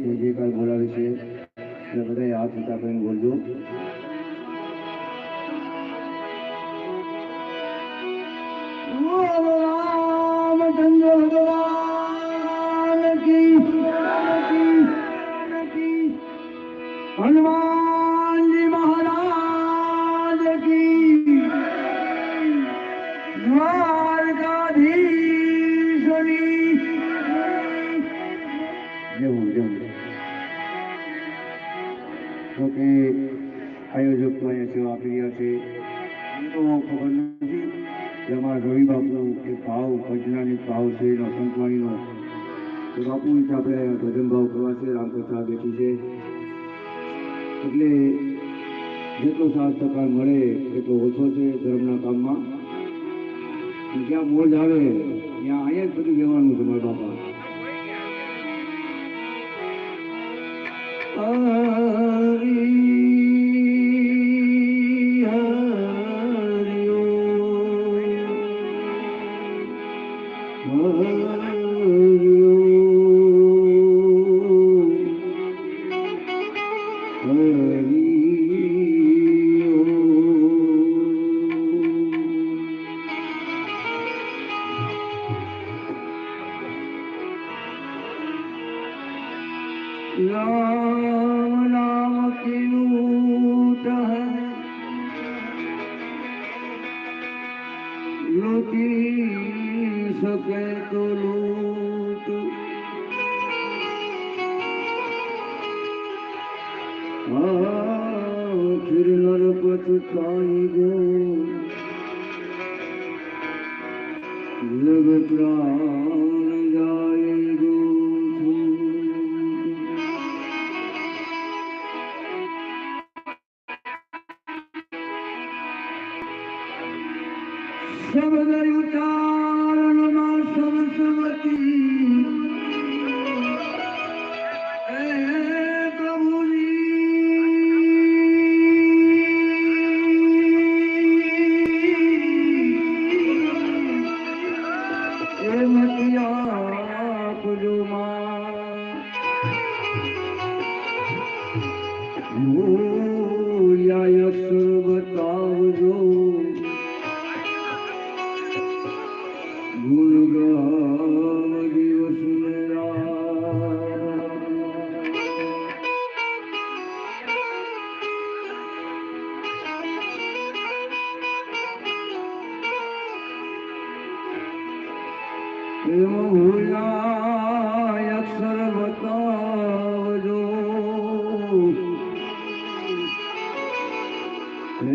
જેવી બોલાવે પૂજ્યકાળ બોલાવી છે એટલે બધાએ હાથ ઊંચા કરીને બોલજો. એટલે જેટલો સાથ સહકાર મળે એટલો ઓછો છે ધર્મના કામમાં. જ્યાં મોજ આવે ત્યાં અહીંયા બધું કહેવાનું છે બાપા. un लग प्राण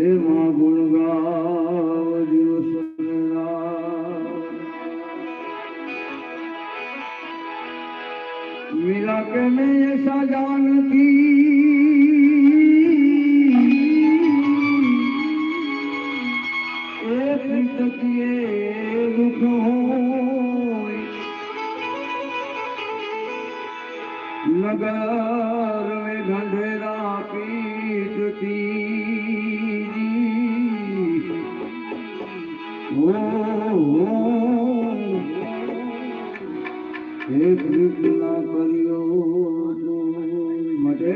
गुर्गा मिला जान की હે કૃષ્ણ કર્યો માટે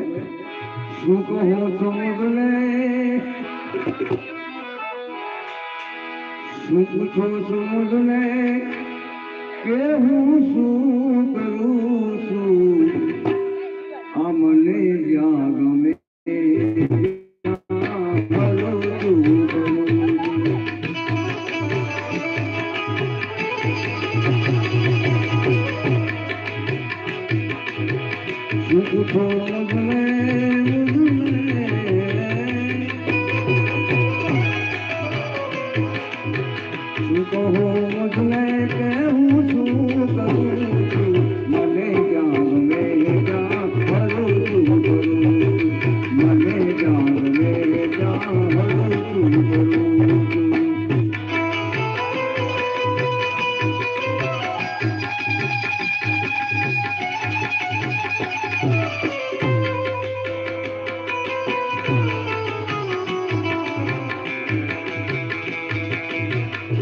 શું કહો સમુદ્રને શું પૂછો સમુદ્રને કે હું શું કરું છું? આ મને જ્યાં ગમે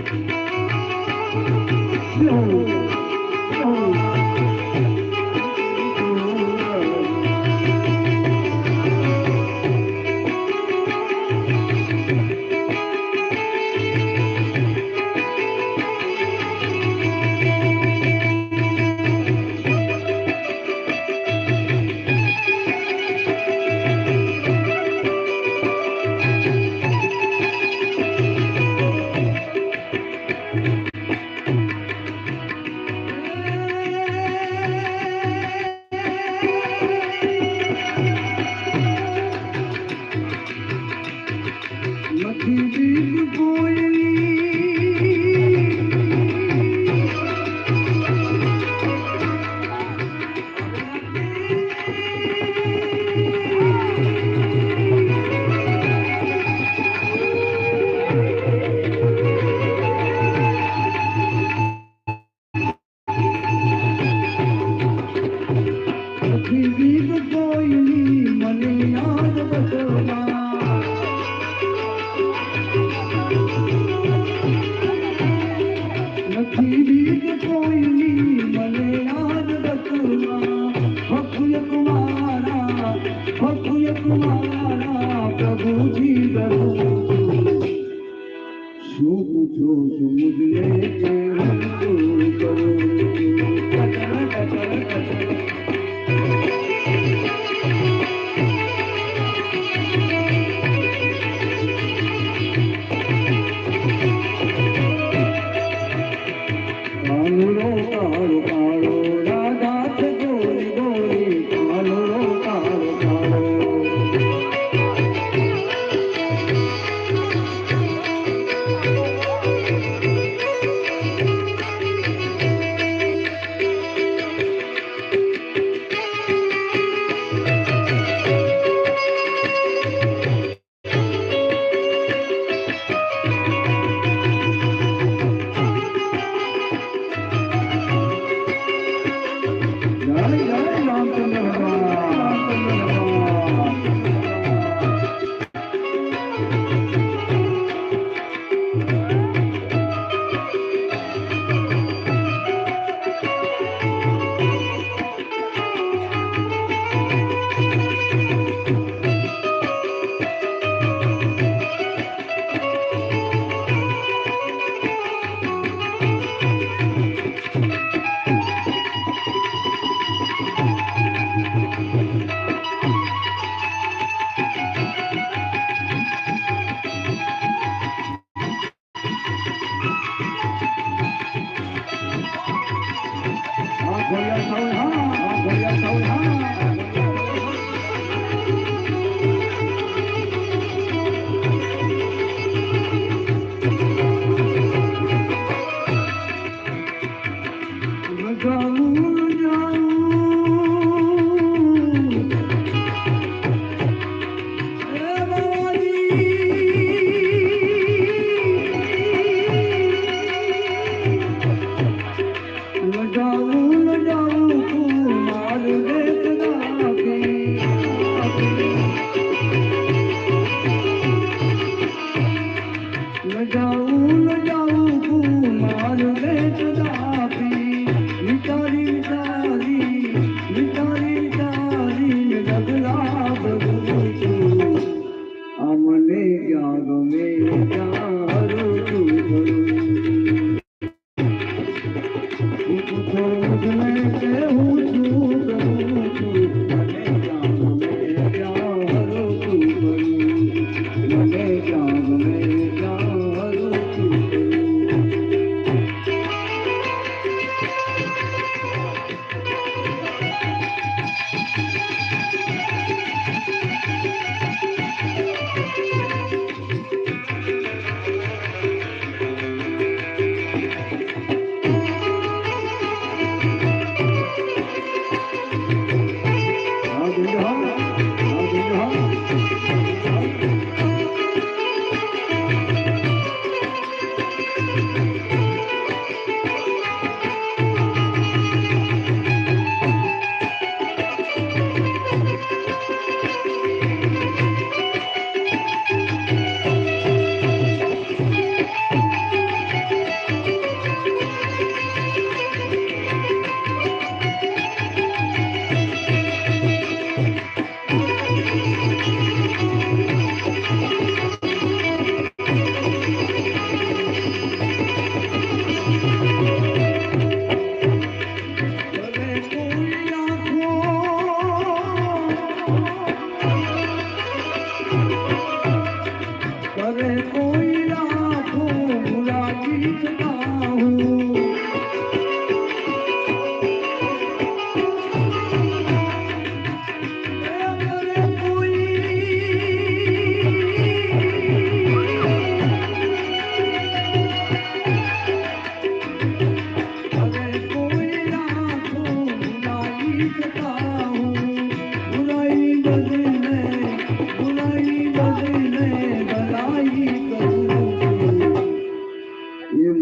Thank you.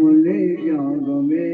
એ મને ક્યાં ગમે